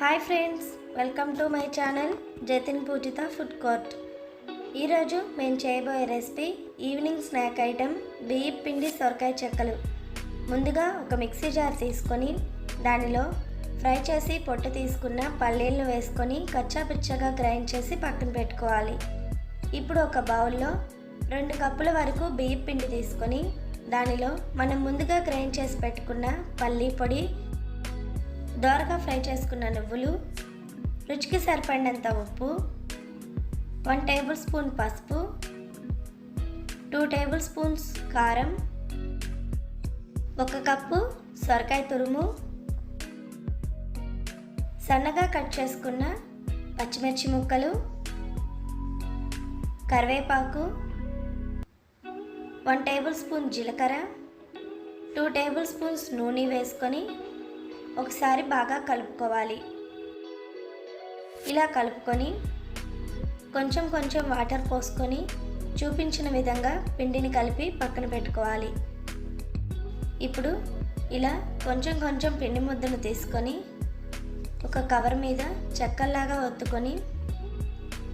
Hi friends welcome to my channel Jatin Poojitha food court ఈరోజు మేము చేయబోయే recipe evening snack item బియ్య పిండి సొరకాయ చెక్కలు. ముందుగా ఒక మిక్సీ జార్ తీసుకొని దానిలో ఫ్రై చేసి పొట్టు తీసుకున్న పల్లీలను వేసుకొని కచ్చాపిచ్చగా గ్రైండ్ చేసి పక్కన పెట్టుకోవాలి. ఇప్పుడు ఒక బౌల్లో రెండు కప్పుల వరకు బియ్య పిండి తీసుకొని దానిలో మనం ముందుగా గ్రైండ్ చేసి పెట్టుకున్న పల్లీ పొడి దోరగా ఫ్రై చేసుకున్న నువ్వులు రుచికి సరిపడినంత ఉప్పు వన్ టేబుల్ స్పూన్ పసుపు టూ టేబుల్ స్పూన్స్ కారం ఒక కప్పు సొరకాయ తురుము సన్నగా కట్ చేసుకున్న పచ్చిమిర్చి ముక్కలు కరివేపాకు వన్ టేబుల్ స్పూన్ జీలకర్ర టూ టేబుల్ స్పూన్స్ నూనె వేసుకొని ఒకసారి బాగా కలుపుకోవాలి. ఇలా కలుపుకొని కొంచెం కొంచెం వాటర్ పోసుకొని చూపించిన విధంగా పిండిని కలిపి పక్కన పెట్టుకోవాలి. ఇప్పుడు ఇలా కొంచెం కొంచెం పిండి ముద్దను తీసుకొని ఒక కవర్ మీద చెక్కల్లాగా ఒత్తుకొని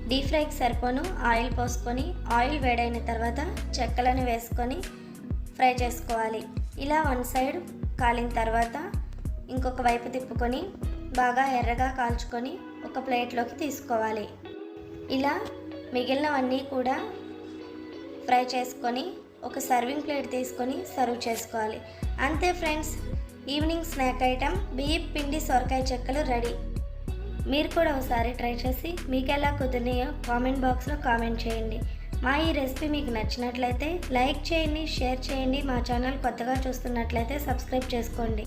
డీప్ ఫ్రైకి సరిపోను ఆయిల్ పోసుకొని ఆయిల్ వేడైన తర్వాత చెక్కలను వేసుకొని ఫ్రై చేసుకోవాలి. ఇలా వన్ సైడ్ కాలిన తర్వాత ఇంకొక వైపు తిప్పుకొని బాగా ఎర్రగా కాల్చుకొని ఒక ప్లేట్లోకి తీసుకోవాలి. ఇలా మిగిలినవన్నీ కూడా ఫ్రై చేసుకొని ఒక సర్వింగ్ ప్లేట్ తీసుకొని సర్వ్ చేసుకోవాలి. అంతే ఫ్రెండ్స్ ఈవినింగ్ స్నాక్ ఐటెం బియ్యం పిండి సొరకాయ చెక్కలు రెడీ. మీరు కూడా ఒకసారి ట్రై చేసి మీకు ఎలా కుదిరినాయో కామెంట్ బాక్స్లో కామెంట్ చేయండి. మా ఈ రెసిపీ మీకు నచ్చినట్లయితే లైక్ చేయండి షేర్ చేయండి మా ఛానల్ కొత్తగా చూస్తున్నట్లయితే సబ్స్క్రైబ్ చేసుకోండి.